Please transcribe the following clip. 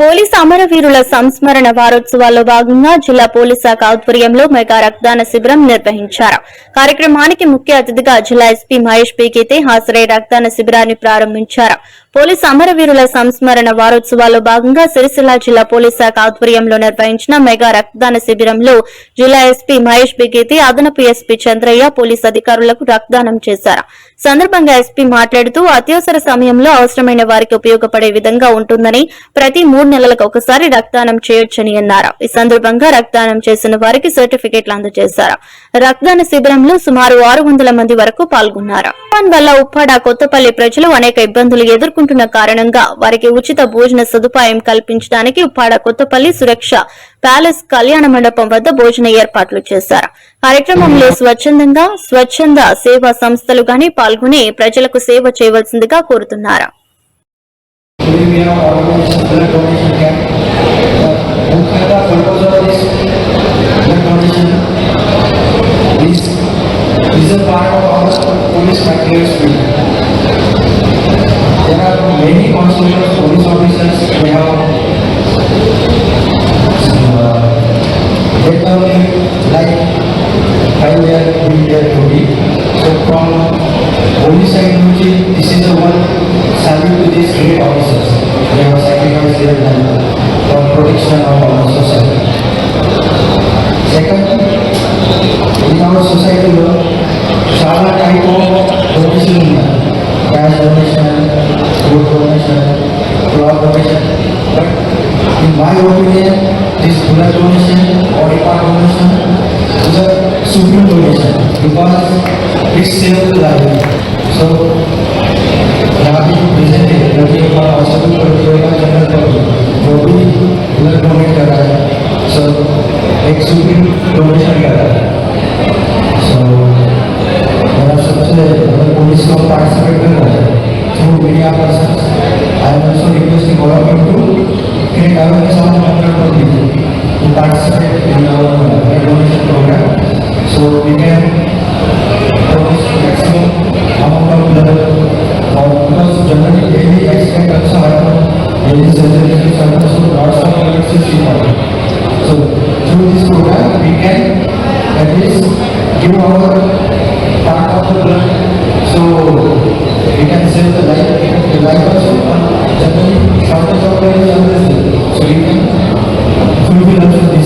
Police అమరవీరుల సంస్మరణ వారోత్సవాల్లో భాగంగా జిల్లా పోలీస్ శాఖ ఆధ్వర్యంలో మెగా రక్తదాన శిబిరం నిర్వహించారు. కార్యక్రమానికి ముఖ్య అతిథిగా జిల్లా ఎస్పీ మహేష్ పీకేతే హాజరై రక్తదాన శిబిరాన్ని ప్రారంభించారు. పోలీసు అమరవీరుల సంస్మరణ వారోత్సవాల్లో భాగంగా సిరిసిల్ల జిల్లా పోలీస్ శాఖ ఆధ్వర్యంలో నిర్వహించిన మెగా రక్తదాన శిబిరంలో జిల్లా ఎస్పీ మహేష్ పీకేతే అదనపు ఎస్పీ చంద్రయ్య పోలీసు అధికారులకు రక్తదానం చేశారు. సందర్భంగా ఎస్పీ మాట్లాడుతూ అత్యవసర సమయంలో అవసరమైన వారికి ఉపయోగపడే విధంగా ఉంటుందని ప్రతి మూడు నెలలకు ఒకసారి రక్తదానం చేయొచ్చని అన్నారు. ఈ సందర్భంగా రక్తదానం చేసిన వారికి సర్టిఫికెట్లు అందజేశారు. రక్తదాన శిబిరంలో సుమారు ఆరు వందల మంది వరకు పాల్గొన్నారు. తుఫాన్ వల్ల ఉప్పాడ కొత్తపల్లి ప్రజలు అనేక ఇబ్బందులు ఎదుర్కొంటున్న కారణంగా వారికి ఉచిత భోజన సదుపాయం కల్పించడానికి ఉప్పాడ కొత్తపల్లి సురక్ష ప్యాలెస్ కళ్యాణ మండపం వద్ద భోజన ఏర్పాట్లు చేశారు. కార్యక్రమంలో స్వచ్ఛందంగా స్వచ్ఛంద సేవా సంస్థలు గాని పాల్గొని ప్రజలకు సేవ చేయవలసిందిగా కోరుతున్నారు. today we have organized blood donation What kind of purpose of this condition? This is, a part of our police practice field. There are many constables, police officers, they have uh, like five years, three to be. So from police and duty, this is the one salute to this great officer. They have sacrificed their life for protection of our society. Second, in our society లో చాలా type of donation ఉన్నాయి cash donation food donation cloth donation but in my opinion this blood donation body part donation is a supreme donation because it save the life so यहाँ पे जो present है रवि हमारा hospital आप सब चले जाए पुलिस को पार्टिसिपेट कर रहे हैं through media person I am also requesting government to create awareness on mental health disease to participate in our donation program so we can produce maximum amount of blood और because generally any accident अच्छा है any surgery के surgeon so lots of electricity so through this program we can Thank you.